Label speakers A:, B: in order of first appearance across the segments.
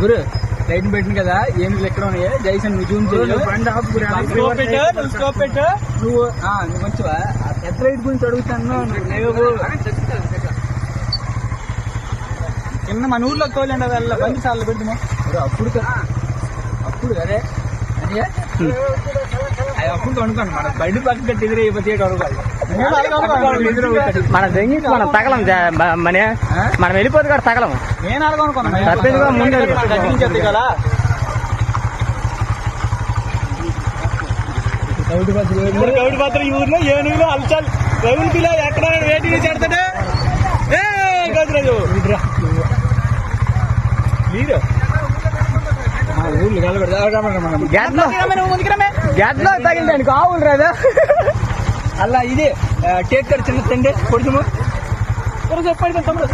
A: గురు. Light పెట్టింది కదా ఏమి ఎక్కడ ఉన్నాయి? జైసన్ నువ్వు జూమ్
B: నువ్వు
A: మంచివా? పెద్ద లైట్ గురించి అడుగుతాను
B: కింద మన ఊర్లో తోలండి వెళ్ళ బండి సార్లు పెట్టుమా
A: గురు, అప్పుడు అప్పుడు అరే. అదే మన అయిపోతే మన తగలం మనే మనం వెళ్ళిపోతే కూడా తగలం
B: నేను అలాగనుకున్నా
A: తప్పిందిగా ముందు వెళ్ళిపో.
B: తగ్గించేది కదా. ఊరు గౌడి పాత్ర ఈ ఊర్లో? ఏనుగులు అల్చాల్ గౌడి పిల్ల ఎక్కడ వేటిని చేడతాడు ఏ గౌడిరాజు లీడు
A: గ్యాట్లో గ్యాట్లో తగిలిందానికి ఆవులు రాదా? అలా ఇది టేక్ కర్ చిన్న తండ్రి కొడుతుము
B: చెప్పండి తమ్ముడు.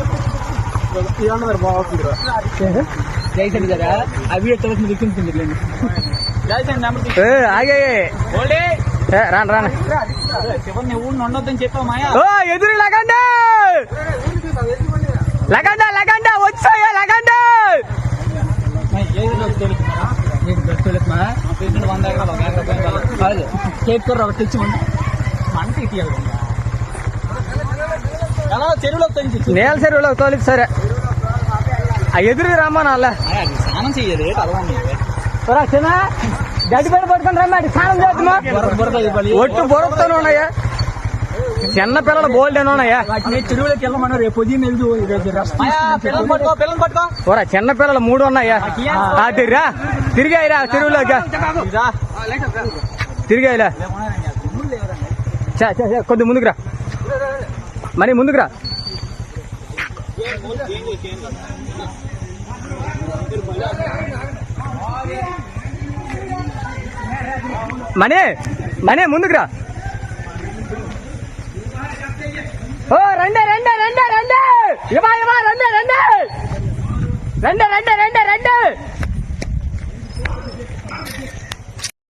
A: ఆగే రాను రాను.
B: చివరిని ఊరిని ఉండొద్దని
A: ఎదురు లగండా! కాదు టేక్ కర్ ఒకటి తెచ్చి
B: మనకి తీయాలి ఎలా చెరువులో తెంచి
A: నేల చెరువులో తోలికి సరే ఆ ఎదురు రమ్మా నాళ్ళ
B: అది స్నానం చెయ్యదు అలవాణి
A: చిన్న గడ్డి పైన పట్టుకొని రమ్మా అది స్నానం చేద్దామా
B: బురద ఇవ్వాలి
A: ఒట్టు బొరతోనే ఉన్నాయా చిన్న పిల్లల బోల్డ్ అని ఉన్నాయా?
C: చెరువులోకి వెళ్ళమన్నా రేపు ఉదయం వెళ్దు
A: ఓరా చిన్న పిల్లలు మూడు ఉన్నాయా? ఆ తిరిగా తిరిగాయిరా చెరువులోకి. చా, కొద్ది ముందుకు రా. మరి ముందుకు రా. మనీ మనీ ముందుకు ரெண்டு ரெண்டு ரெண்டு. இவா இவா ரெண்டு ரெண்டு. ரெண்டு ரெண்டு ரெண்டு ரெண்டு.